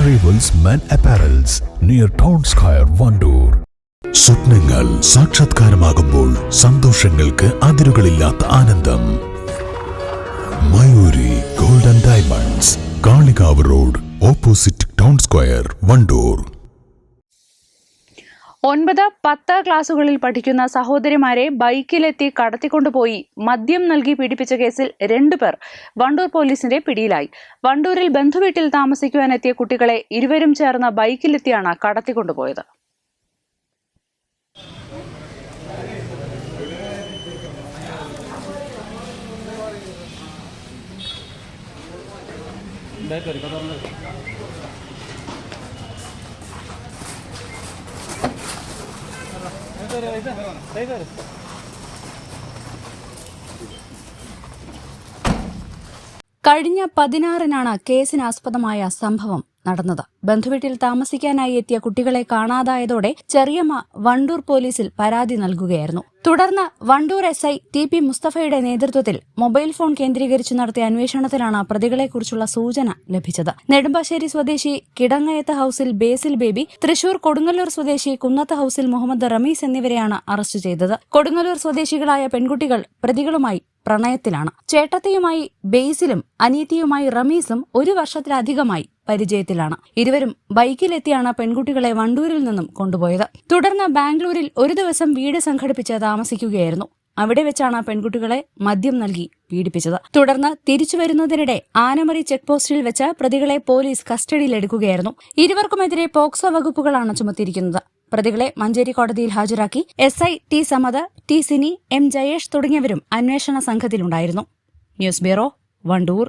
Jewels men apparels near town square Wandoor സ്വപ്നങ്ങൾ സാക്ഷാത്കാരമാകുമ്പോൾ സന്തോഷങ്ങൾക്ക് അതിരുകളില്ലാത്ത ആനന്ദം. Mayuri golden diamonds Kalikavu road opposite town square Wandoor ഒൻപത് പത്ത് ക്ലാസുകളിൽ പഠിക്കുന്ന സഹോദരിമാരെ ബൈക്കിലെത്തി കടത്തിക്കൊണ്ടുപോയി മദ്യം നൽകി പീഡിപ്പിച്ച കേസിൽ രണ്ടുപേർ വണ്ടൂർ പോലീസിന്റെ പിടിയിലായി. വണ്ടൂരിൽ ബന്ധുവീട്ടിൽ താമസിക്കുവാനെത്തിയ കുട്ടികളെ ഇരുവരും ചേർന്ന് ബൈക്കിലെത്തിയാണ് കടത്തിക്കൊണ്ടുപോയത്. കഴിഞ്ഞ പതിനാറിനാണ് കേസിനാസ്പദമായ സംഭവം. നടന്നത്. ബന്ധുവീട്ടിൽ താമസിക്കാനായി എത്തിയ കുട്ടികളെ കാണാതായതോടെ ചെറിയമ്മ വണ്ടൂർ പോലീസിൽ പരാതി നൽകുകയായിരുന്നു. തുടർന്ന് Wandoor S I T P മുസ്തഫയുടെ നേതൃത്വത്തിൽ മൊബൈൽ ഫോൺ കേന്ദ്രീകരിച്ച് നടത്തിയ അന്വേഷണത്തിലാണ് പ്രതികളെക്കുറിച്ചുള്ള സൂചന ലഭിച്ചത്. നെടുമ്പാശ്ശേരി സ്വദേശി കിടങ്ങയത്ത് ഹൌസിൽ ബേസിൽ ബേബി തൃശൂർ കൊടുങ്ങല്ലൂർ സ്വദേശി കുന്നത്ത് ഹൌസിൽ മുഹമ്മദ് റമീസ് എന്നിവരെയാണ് അറസ്റ്റ് ചെയ്തത്. കൊടുങ്ങല്ലൂർ സ്വദേശികളായ പെൺകുട്ടികൾ പ്രതികളുമായി പ്രണയത്തിലാണ്. ചേട്ടത്തിയുമായി ബേസിലും അനീതിയുമായി റമീസും ഒരു വർഷത്തിലധികമായി പരിചയത്തിലാണ്. ഇരുവരും ബൈക്കിലെത്തിയാണ് പെൺകുട്ടികളെ വണ്ടൂരിൽ നിന്നും കൊണ്ടുപോയത്. തുടർന്ന് ബാംഗ്ലൂരിൽ ഒരു ദിവസം വീട് സംഘടിപ്പിച്ച് താമസിക്കുകയായിരുന്നു. അവിടെ വെച്ചാണ് പെൺകുട്ടികളെ മദ്യം നൽകി പീഡിപ്പിച്ചത്. തുടർന്ന് തിരിച്ചു വരുന്നതിനിടെ ആനമറി ചെക്ക് പോസ്റ്റിൽ വെച്ച് പ്രതികളെ പോലീസ് കസ്റ്റഡിയിലെടുക്കുകയായിരുന്നു. ഇരുവർക്കുമെതിരെ പോക്സോ വകുപ്പുകളാണ് ചുമത്തിയിരിക്കുന്നത്. പ്രതികളെ മഞ്ചേരി കോടതിയിൽ ഹാജരാക്കി S I T Samad T Sini M Jayesh തുടങ്ങിയവരും അന്വേഷണ സംഘത്തിലുണ്ടായിരുന്നു. News bureau Wandoor.